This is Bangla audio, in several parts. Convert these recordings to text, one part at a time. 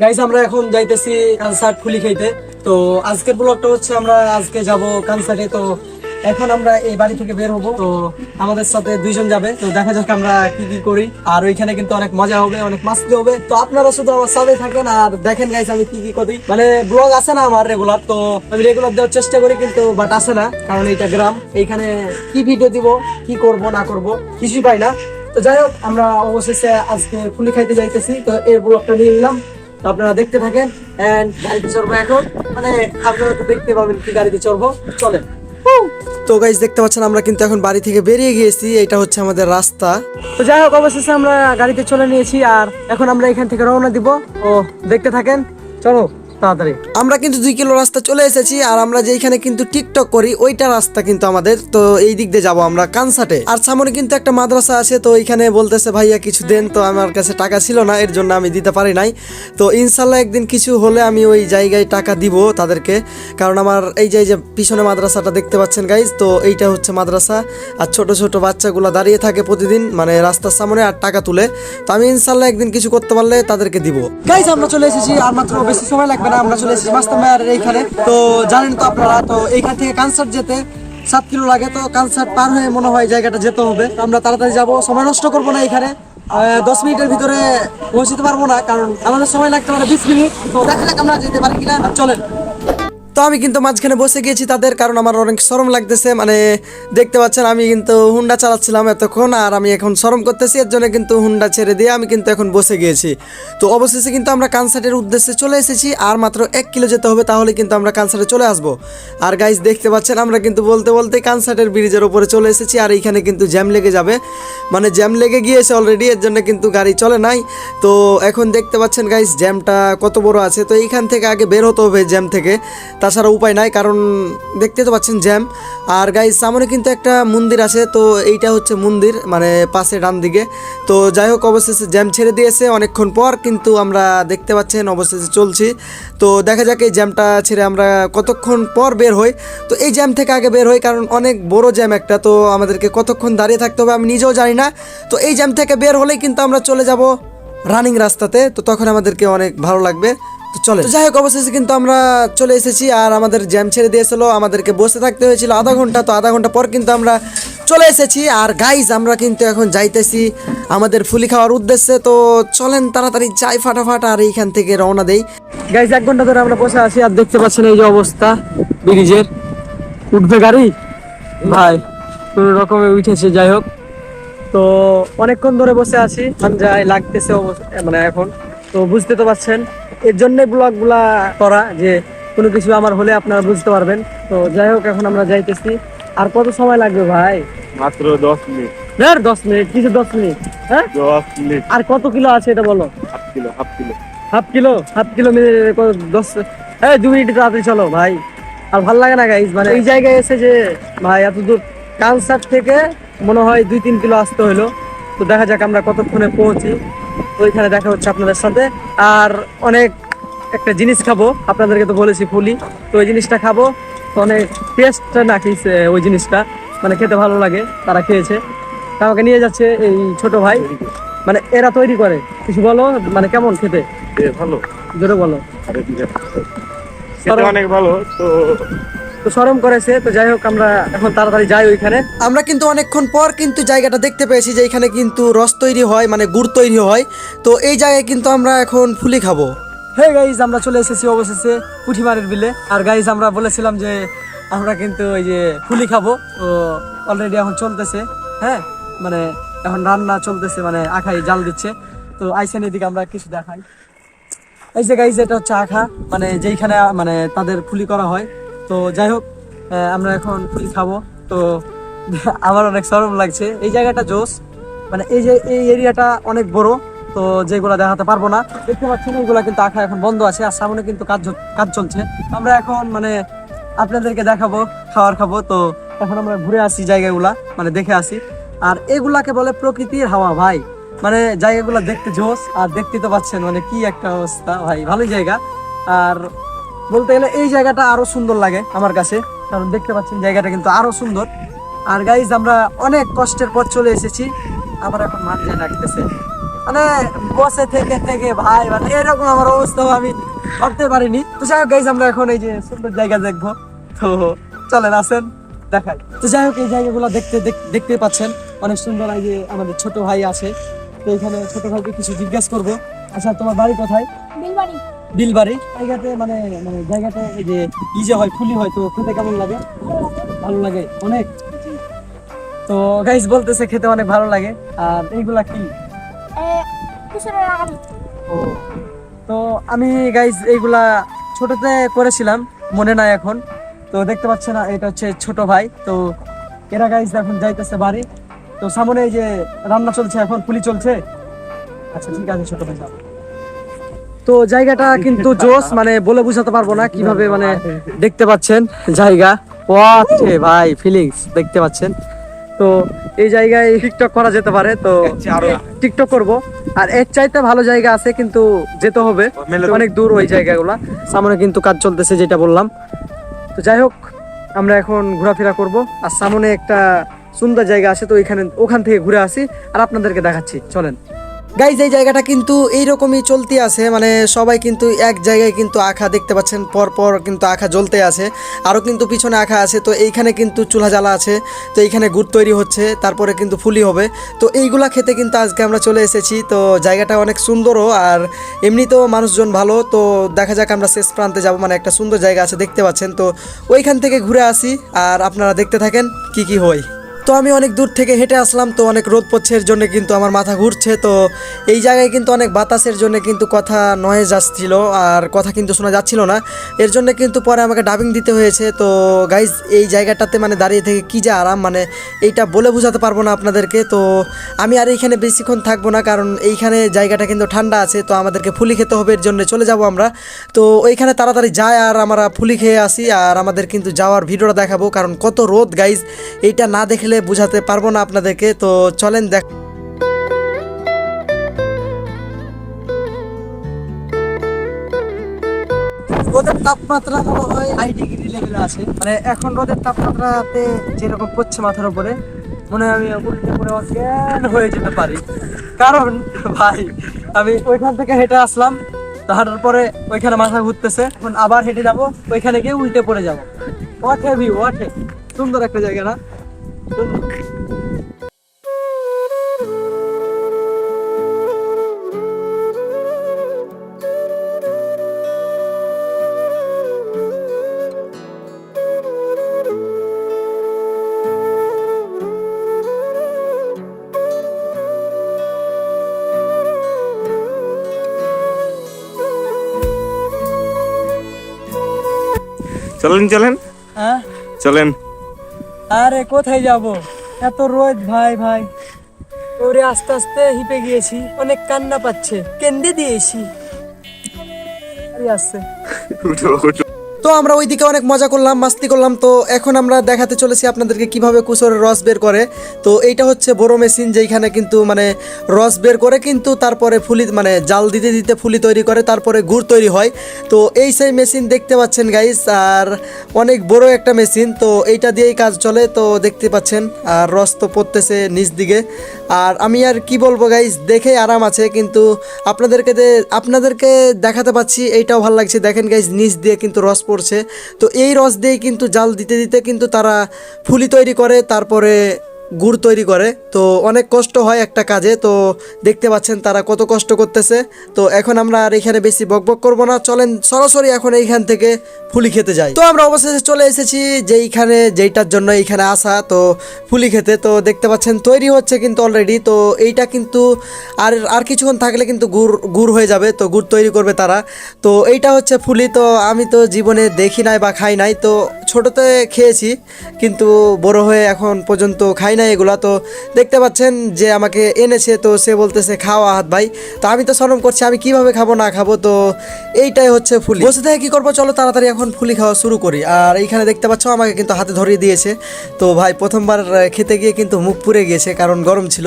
গাইস আমরা এখন যাইতেছি কনসার্ট খুলি খাইতে। তো আজকের ব্লগটা হচ্ছে আমরা আজকে যাব কনসার্টে তো এখন আমরা এই বাড়ি থেকে বের হব। তো আমাদের সাথে দুইজন যাবে। তো দেখা যাক আমরা কি কি করি। আর ওইখানে কিন্তু অনেক মজা হবে, অনেক মাস্তি হবে। তো আপনারা শুধু আমার সাথে থাকেন আর দেখেন গাইস আমি কি কি করি। মানে ব্লগ আছে না আমার রেগুলার তো আমি রেগুলার দেওয়ার চেষ্টা করি কিন্তু বাট আসে না। কারণ এইটা গ্রাম। এইখানে কি ভিডিও দিব, কি করব, না করব, কিছুই পাই না। তো যাই হোক, আমরা অবশেষে আজকে ফুলি খাইতে যাইতেছি। তো এই ব্লগটা নিয়ে নিলাম। তো আপনারা দেখতে থাকেন অ্যান্ড গাড়িতে চড়বো এখন। মানে আপনারা তো দেখতে পাবেন কি গাড়িতে চড়বো। চলেন। তো গাইজ দেখতে পাচ্ছেন আমরা কিন্তু এখন বাড়ি থেকে বেরিয়ে গিয়েছি। এটা হচ্ছে আমাদের রাস্তা। তো যাই হোক অবশেষে আমরা গাড়িতে চলে নিয়েছি আর এখন আমরা এখান থেকে রওনা দিব। ও দেখতে থাকেন। চলো। তাড়াতাড়ি। আমরা কিন্তু দুই কিলো রাস্তা চলে এসেছি আর আমরা যেখানে কিন্তু টিকটক করি, ওইটা রাস্তা কিন্তু আমাদের। তো এই দিক দিয়ে যাব আমরা কানসাটে। আর সামনে কিন্তু একটা মাদ্রাসা আছে, তো এইখানে বলতেছে, ভাইয়া কিছু দেন তো আমার কাছে টাকা ছিল না, এর জন্য আমি দিতে পারি নাই। তো ইনশাল্লাহ একদিন কিছু হলে আমি ওই জায়গায় টাকা দিব তাদেরকে। কারণ আমার এই যে এই যে পিছনে মাদ্রাসাটা দেখতে পাচ্ছেন গাইজ তো এইটা হচ্ছে মাদ্রাসা। আর ছোট ছোট বাচ্চাগুলো দাঁড়িয়ে থাকে প্রতিদিন মানে রাস্তার সামনে আর টাকা তুলে। তো আমি ইনশাল্লাহ একদিন কিছু করতে পারলে তাদেরকে দিব। গাইজ আমরা চলে এসেছি, আর মাত্র বেশি সময় লাগবে আমরা চলে এসেছি মাস্তা মায়ের এইখানে। তো জানেন তো আপনারা, তো এইখান থেকে কানসার্ট যেতে সাত কিলো লাগে, তো কানসার্ট পার হয়ে মনে হয় জায়গাটা যেতে হবে। আমরা তাড়াতাড়ি যাব, সময় নষ্ট করব না এখানে দশ মিনিটের ভিতরে পৌঁছতে পারব না, কারণ আমাদের সময় লাগতে পারে বিশ মিনিট। তো দেখা যাক আমরা যেতে পারি কিনা, চলেন। তো আমি কিন্তু মাঝখানে বসে গিয়েছি তাদের, কারণ আমার অনেক শরম লাগতেছে। মানে দেখতে পাচ্ছেন, আমি কিন্তু হুন্ডা চালাচ্ছিলাম এতক্ষণ, আর আমি এখন শরম করতেছি। এর জন্য কিন্তু হুন্ডা ছেড়ে দিয়ে আমি কিন্তু এখন বসে গিয়েছি। তো অবশেষে কিন্তু আমরা কানসার্টের উদ্দেশ্যে চলে এসেছি, আর মাত্র এক কিলো যেতে হবে, তাহলে কিন্তু আমরা কনসার্টে চলে আসব। আর গাইজ দেখতে পাচ্ছেন, আমরা কিন্তু বলতে বলতে কানসার্টের ব্রিজের ওপরে চলে এসেছি, আর এইখানে কিন্তু জ্যাম লেগে যাবে। মানে জ্যাম লেগে গিয়েছে অলরেডি এর জন্য কিন্তু গাড়ি চলে নাই। তো এখন দেখতে পাচ্ছেন গাইজ জ্যামটা কত বড় আছে। তো এইখান থেকে আগে বের হতে হবে জ্যাম থেকে। তাছাড়া উপায় নাই, কারণ দেখতে তো পাচ্ছেন জ্যাম। আর গাইজ সামনে কিন্তু একটা মন্দির আছে, তো এইটা হচ্ছে মন্দির মানে পাশে ডান দিকে। তো যাই হোক, অবশেষে জ্যাম ছেড়ে দিয়েছে অনেকক্ষণ পর, কিন্তু আমরা দেখতে পাচ্ছেন অবশেষে চলছি। তো দেখা যাক এই জ্যামটা ছেড়ে আমরা কতক্ষণ পর বের হই। তো এই জ্যাম থেকে আগে বের হই, কারণ অনেক বড় জ্যাম একটা, তো আমাদেরকে কতক্ষণ দাঁড়িয়ে থাকতে হবে আমি নিজেও জানি না। তো এই জ্যাম থেকে বের হলেই কিন্তু আমরা চলে যাব রানিং রাস্তাতে, তো তখন আমাদেরকে অনেক ভালো লাগবে। তো চলে যাই হোক, অবশেষে কিন্তু আমরা চলে এসেছি আর আমাদের জ্যাম ছেড়ে দিয়েছিল আমাদেরকে বসে থাকতে হয়েছিল আধা ঘণ্টা। তো আধা ঘণ্টা পর কিন্তু আমরা চলে এসেছি আর গাইজ আমরা কিন্তু এখন যাইতেছি আমাদের ফুলি খাওয়ার উদ্দেশ্যে। তো চলেন তাড়াতাড়ি যাই ফাটাফাট আর এইখান থেকে রওনা দেই। গাইজ এক ঘণ্টা ধরে আমরা বসে আছি আর দেখতে পাচ্ছেন এই যে অবস্থা, ব্রিজের। উঠবে গাড়ি? ভাই, কোন রকমে উঠেছে, যাই হোক। তো অনেকক্ষণ ধরে বসে আছি যাই লাগতেছে অবশ্য- মানে এখন। তো বুঝতে তো পারছেন এর জন্য ব্লগগুলা করা যে কোনো কিছু আমার হলে আপনারা বুঝতে পারবেন। তো যাই হোক এখন আমরা যাইতেছি। আর কত সময় লাগবে ভাই? মাত্র দশ মিনিট। ধর দশ মিনিট। কিছু দশ মিনিট? হ্যাঁ? দশ মিনিট। আর কত কিলো আছে এটা বলো? Half kilo half kilo. Half kilo? Half kilo দশ? হ্যাঁ দু মিনিট তাড়াতাড়ি চলো ভাই। আর ভালো লাগে না গাইজ মানে এই জায়গায় এসে যে ভাই এত দূর। কানসার থেকে মনে হয় দুই তিন কিলো আসতে হলো। তো দেখা যাক আমরা কতক্ষণে পৌঁছি। ওইখানে দেখা হচ্ছে আপনাদের সাথে। আর অনেক একটা জিনিস খাব আপনাদেরকে তো বলেছি ফুলি তো ওই জিনিসটা খাব। তো অনেক টেস্ট নাকি ওই জিনিসটা। মানে খেতে ভালো লাগে তারা খেয়েছে। আমাকে নিয়ে যাচ্ছে এই ছোট ভাই। মানে এরা তৈরি করে। কিছু বলো? মানে কেমন খেতে? ভালো। জোরে বলো। অনেক ভালো তো তো সরম করেছে তো যাই হোক আমরা এখন তাড়াতাড়ি যাই ওইখানে। আমরা কিন্তু অনেকক্ষণ পর কিন্তু জায়গাটা দেখতে পেয়েছি যে এখানে কিন্তু রস তৈরি হয় মানে গুড় তৈরি হয়। তো এই জায়গায় কিন্তু আমরা এখন ফুলি খাব। হে গাইজ আমরা চলে এসেছি অবশেষে পুঁঠিমারের বিলে। আর গাইজ আমরা বলেছিলাম যে আমরা কিন্তু ওই যে ফুলি খাব। তো অলরেডি এখন চলতেছে হ্যাঁ? মানে এখন রান্না চলতেছে মানে আখাই জাল দিচ্ছে। তো আইসেন এদিকে আমরা কিছু দেখাই। এই যে গাইজ এটা হচ্ছে আখা। মানে যেইখানে মানে তাদের ফুলি করা হয়। তো যাই হোক আমরা এখন ফুলি খাব। তো আমার অনেক সরম লাগছে। এই জায়গাটা জোস। মানে এই যে, এই এরিয়াটা অনেক বড়, তো যেগুলো দেখাতে পারব না। দেখতে পাচ্ছেন, এইগুলা কিন্তু আঁকা এখন বন্ধ আছে, আর সামনে কিন্তু কাজ কাজ চলছে। আমরা এখন মানে আপনাদেরকে দেখাবো, খাওয়ার খাব। তো এখন আমরা ঘুরে আসি জায়গাগুলা মানে দেখে আসি। আর এগুলাকে বলে প্রকৃতির হাওয়া, ভাই। মানে জায়গাগুলো দেখতে জোস, আর দেখতে তো পাচ্ছেন মানে কি একটা অবস্থা, ভাই। ভালোই জায়গা। আর বলতে গেলে এই জায়গাটা আরও সুন্দর লাগে আমার কাছে। কারণ দেখতে পাচ্ছেন জায়গাটা কিন্তু আরও সুন্দর। আর গাইজ আমরা অনেক কষ্টের পর চলে এসেছি। আবার এখন মাঠ ডাকতেছে। মানে বসে থেকে থেকে ভাই মানে এরকম আমার অবস্থা আমি ভাবতে পারিনি। তো যাই হোক গাইজ আমরা এখন এই যে সুন্দর জায়গা দেখব। তো চলেন, আসেন, দেখাই। তো যাই হোক, এই জায়গাগুলো দেখতে, দেখ- দেখতে পাচ্ছেন। অনেক সুন্দর এই যে আমাদের ছোট ভাই আছে। তো এখানে ছোট ভাইকে কিছু জিজ্ঞেস করব। আচ্ছা তোমার বাড়ি কোথায়? বিলবাড়ি জায়গাতে মানে মানে জায়গাটা এই যে ই যে হয় ফুলি হয় তো খেতে কেমন লাগে? ভালো লাগে অনেক। তো গাইস বলতেছে খেতে অনেক ভালো লাগে। আর এইগুলা কি? ও। তো আমি গাইজ এইগুলা ছোটতে করেছিলাম মনে নাই এখন। তো দেখতে পাচ্ছে না এটা হচ্ছে ছোট ভাই। তো এরা গাইজ এখন যাইতেছে বাড়ি। তো সামনে এই যে রান্না চলছে এখন পুলি চলছে। আচ্ছা ঠিক আছে ছোট ভাই যাও। তো জায়গাটা কিন্তু জোস মানে বলে বুঝাতে পারব না কীভাবে মানে দেখতে পাচ্ছেন জায়গা। ওয়াচ্ছে ভাই ফিলিংস দেখতে পাচ্ছেন। তো এই জায়গায় টিকটক করা যেতে পারে, তো টিকটক করব। আর এর চাইতে ভালো জায়গা আছে কিন্তু যেতে হবে। অনেক দূর ওই জায়গাগুলা। সামনে কিন্তু কাজ চলতেছে যেটা বললাম। তো যাই হোক, আমরা এখন ঘোরাফেরা করব। আর সামনে একটা সুন্দর জায়গা আছে, তো এখানে ওখান থেকে ঘুরে আসি। আর আপনাদেরকে দেখাচ্ছি। চলেন। গাইজ এই জায়গাটা কিন্তু এইরকমই চলতে আছে মানে সবাই কিন্তু এক জায়গায় কিন্তু আখা দেখতে পাচ্ছেন পর পর কিন্তু আখা জ্বলতে আছে, আরও কিন্তু পিছনে আখা আছে, তো এইখানে কিন্তু চুলা জ্বালা আছে, তো এইখানে গুড় তৈরি হচ্ছে, তারপরে কিন্তু ফুলি হবে, তো এইগুলা খেতে কিন্তু আজকে আমরা চলে এসেছি, তো জায়গাটা অনেক সুন্দরও আর এমনিতেও মানুষজন ভালো, তো দেখা যাক আমরা শেষ প্রান্তে যাব মানে একটা সুন্দর জায়গা আছে দেখতে পাচ্ছেন, তো ওইখান থেকে ঘুরে আসি, আর আপনারা দেখতে থাকেন কি কি হয়। তো আমি অনেক দূর থেকে হেঁটে আসলাম, তো অনেক রোদ পড়ছে, এর জন্য কিন্তু আমার মাথা ঘুরছে। তো এই জায়গায় কিন্তু অনেক বাতাসের জন্য কিন্তু কথা নয়েজ আসছিল, আর কথা কিন্তু শোনা যাচ্ছিল না। এর জন্য কিন্তু পরে আমাকে ডাবিং দিতে হয়েছে। তো গাইজ এই জায়গাটাতে মানে দাঁড়িয়ে থেকে কী যে আরাম মানে এইটা বলে বোঝাতে পারব না আপনাদেরকে। তো আমি আর এইখানে বেশিক্ষণ থাকব না, কারণ এইখানে জায়গাটা কিন্তু ঠান্ডা আছে, তো আমাদেরকে ফুলি খেতে হবে, এর জন্য চলে যাব আমরা। তো ওইখানে তাড়াতাড়ি যায় আর আমরা ফুলি খেয়ে আসি, আর আমাদের কিন্তু যাওয়ার ভিডিওটা দেখাবো, কারণ কত রোদ গাইজ এইটা না দেখলে বোঝাতে পারব না আপনাদেরকে, তো চলেন দেখ রোদের তাপমাত্রা ডিগ্রি লেভেলে আছে। মানে এখন রোদের তাপমাত্রাতে যেরকম পড়ছে মাথার উপরে, মনে আমি উল্টে হয়ে যেতে পারি। কারণ, ভাই, আমি ওইখান থেকে হেঁটে আসলাম হাঁটার পরে ওইখানে মাথা ঘুরতেছে, এখন আবার হেঁটে যাব, ওইখানে গিয়ে উল্টে পড়ে যাব। হোয়াট হ্যাভ ইউ হোয়াট সুন্দর একটা জায়গা না? সুন্দর। চলেন চলেন হ্যাঁ চলেন আরে কোথায় যাব? এত রোদ ভাই ভাই। ওরে আস্তে আস্তে হিপে গিয়েছি, অনেক কান্না পাচ্ছে। কেন্দে দিয়েছি। আসছে। তো আমরা ওইদিকে অনেক মজা করলাম, মাস্তি করলাম। তো এখন আমরা দেখাতে চলেছি আপনাদেরকে কীভাবে কুসরের রস বের করে। তো এইটা হচ্ছে বড় মেশিন যেইখানে কিন্তু মানে রস বের করে, কিন্তু তারপরে ফুলি মানে জাল দিতে দিতে ফুলি তৈরি করে, তারপরে গুড় তৈরি হয়। তো এই সেই মেশিন দেখতে পাচ্ছেন গাইস আর অনেক বড় একটা মেশিন। তো এইটা দিয়েই কাজ চলে, তো দেখতে পাচ্ছেন, আর রস তো পড়তেছে নিচ দিকে। আর আমি আর কি বলব গাইস দেখে আরাম আছে, কিন্তু আপনাদেরকে আপনাদেরকে দেখাতে পাচ্ছি, এইটাও ভালো লাগছে। দেখেন গাইস নিচ দিয়ে কিন্তু রস পড়ছে। তো এই রস দিয়ে কিন্তু জাল দিতে দিতে কিন্তু তারা ফুলি তৈরি করে, তারপরে গুড় তৈরি করে। তো অনেক কষ্ট হয় একটা কাজে। তো দেখতে পাচ্ছেন তারা কত কষ্ট করতেছে। তো এখন আমরা আর এখানে বেশি বকবক করব না। চলেন সরাসরি এখন এইখান থেকে ফুলি খেতে যাই। তো আমরা অবশেষে চলে এসেছি যেইখানে, যেইটার জন্য এইখানে আসা। তো ফুলি খেতে। তো দেখতে পাচ্ছেন তৈরি হচ্ছে কিন্তু অলরেডি তো এইটা কিন্তু আর আর কিছুক্ষণ থাকলে কিন্তু গুড় গুড় হয়ে যাবে। তো গুড় তৈরি করবে তারা। তো এইটা হচ্ছে ফুলি। তো আমি তো জীবনে দেখি নাই বা খাই নাই। তো ছোটোতে খেয়েছি। কিন্তু বড় হয়ে এখন পর্যন্ত খাই নাই এগুলা। তো দেখতে পাচ্ছেন যে আমাকে এনেছে, তো সে বলতেছে খাওয়া হাত ভাই। তো আমি তো শরম করছি, আমি কীভাবে খাব, না খাব? তো এইটাই হচ্ছে ফুলি। বসে থেকে কি করব? চলো তাড়াতাড়ি এখন ফুলি খাওয়া শুরু করি। আর এইখানে দেখতে পাচ্ছ, আমাকে কিন্তু হাতে ধরিয়ে দিয়েছে। তো ভাই, প্রথমবার খেতে গিয়ে কিন্তু মুখ পুড়ে গিয়েছে, কারণ গরম ছিল।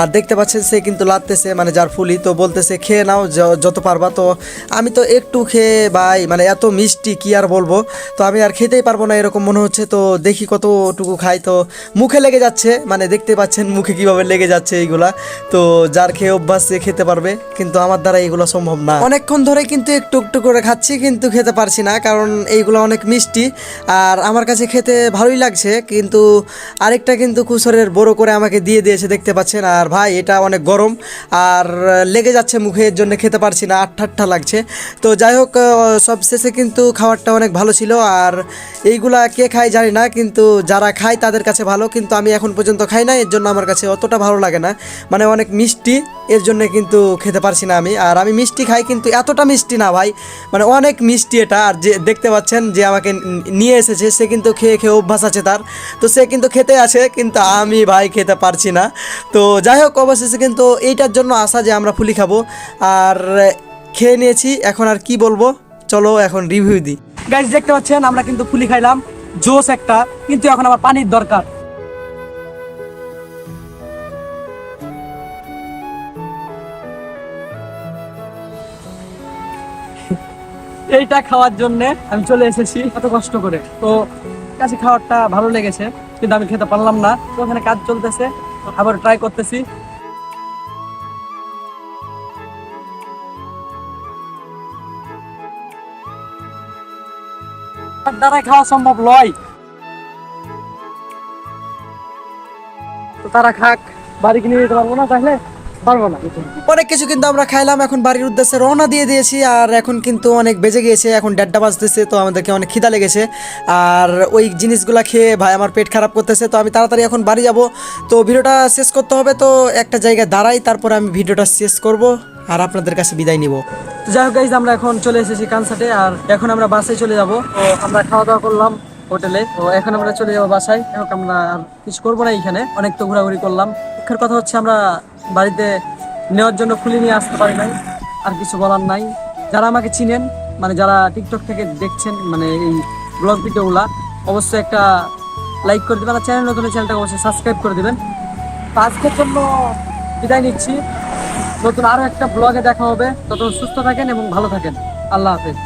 আর দেখতে পাচ্ছেন, সে কিন্তু লাদতেছে মানে যার ফুলি। তো বলতেছে, খেয়ে নাও যত পারবা। তো আমি তো একটু খেয়ে ভাই মানে এত মিষ্টি কি আর বলব? তো আমি আর খেতেই পারব না, এরকম মনে হচ্ছে। তো দেখি কতটুকু খাই। তো মুখে লেগে যাচ্ছে। মানে দেখতে পাচ্ছেন মুখে কীভাবে লেগে যাচ্ছে এইগুলা। তো যার খেয়ে অভ্যাস সে খেতে পারবে, কিন্তু আমার দ্বারা এইগুলো সম্ভব না। অনেকক্ষণ ধরে কিন্তু একটু একটু করে খাচ্ছি, কিন্তু খেতে পারছি না, কারণ এইগুলো অনেক মিষ্টি। আর আমার কাছে খেতে ভালোই লাগছে, কিন্তু আরেকটা কিন্তু কুসরের বড় করে আমাকে দিয়ে দিয়েছে, দেখতে পাচ্ছেন। আর ভাই, এটা অনেক গরম, আর লেগে যাচ্ছে মুখে, এর জন্য খেতে পারছি না আটটা আটটা লাগছে। তো যাই হোক সব শেষে কিন্তু খাবারটা অনেক ভালো ছিল, আর এইগুলা কে খায় জানি না, কিন্তু যারা খায় তাদের কাছে ভালো, কিন্তু আমি এখন পর্যন্ত খাই না, এর জন্য আমার কাছে অতটা ভালো লাগে না। মানে অনেক মিষ্টি, এর জন্য কিন্তু খেতে পারছি না আমি। আর আমি মিষ্টি খাই কিন্তু এতটা মিষ্টি না ভাই। মানে অনেক মিষ্টি এটা, আর যে দেখতে পাচ্ছেন যে আমাকে নিয়ে এসেছে, সে কিন্তু খেয়ে খেয়ে অভ্যাস আছে তার। তো সে কিন্তু খেতে আছে, কিন্তু আমি ভাই খেতে পারছি না। তো যাই হোক, অবশেষে কিন্তু এইটার জন্য আসা যে আমরা ফুলি খাব। আর খেয়ে নিয়েছি, এখন আর কি বলব? চলো এখন রিভিউ দিই। গাইজ দেখতে পাচ্ছেন, আমরা কিন্তু ফুলি খাইলাম। জোস একটা, কিন্তু এখন আমার পানির দরকার। এইটা খাওয়ার জন্য আমি চলে এসেছি এত কষ্ট করে। তো কাছে খাওয়ারটা ভালো লেগেছে, কিন্তু আমি খেতে পারলাম না। তো ওখানে কাজ চলতেছে, আবার ট্রাই করতেছি। দ্বারা খাওয়া সম্ভব নয় তো তারা খাক, বাড়ি কিনে যেতে পারব না তাহলে? পারব না। অনেক কিছু কিন্তু আমরা খাইলাম, এখন বাড়ির উদ্দেশ্যে রওনা দিয়ে দিয়েছি, আর এখন কিন্তু অনেক বেজে গিয়েছে, এখন দেড়টা বাজতেছে, তো আমাদেরকে অনেক খিদা লেগেছে। আর ওই জিনিসগুলো খেয়ে ভাই আমার পেট খারাপ করতেছে, তো আমি তাড়াতাড়ি এখন বাড়ি যাব। তো ভিডিওটা শেষ করতে হবে, তো একটা জায়গায় দাঁড়াই, তারপরে আমি ভিডিওটা শেষ করব, আর আপনাদের কাছে বিদায় নিব। তো যাই হোক আমরা এখন চলে এসেছি কানসাটে, আর এখন আমরা বাসে চলে যাব। তো আমরা খাওয়া দাওয়া করলাম হোটেলে, তো এখন আমরা চলে যাব বাসায়। এখন আমরা আর কিছু করব না এখানে, অনেক তো ঘোরাঘুরি করলাম। কথা হচ্ছে আমরা বাড়িতে নেওয়ার জন্য খুলে নিয়ে আসতে পারি নাই, আর কিছু বলার নাই। যারা আমাকে চিনেন মানে যারা টিকটক থেকে দেখছেন মানে এই ব্লগ ভিডিওগুলা, অবশ্যই একটা লাইক করে দেবেন, আর চ্যানেল নতুন চ্যানেলটা অবশ্যই সাবস্ক্রাইব করে দেবেন। তো আজকের জন্য বিদায় নিচ্ছি। নতুন আরও একটা ব্লগে দেখা হবে। ততক্ষণ সুস্থ থাকেন এবং ভালো থাকেন। আল্লাহ হাফেজ।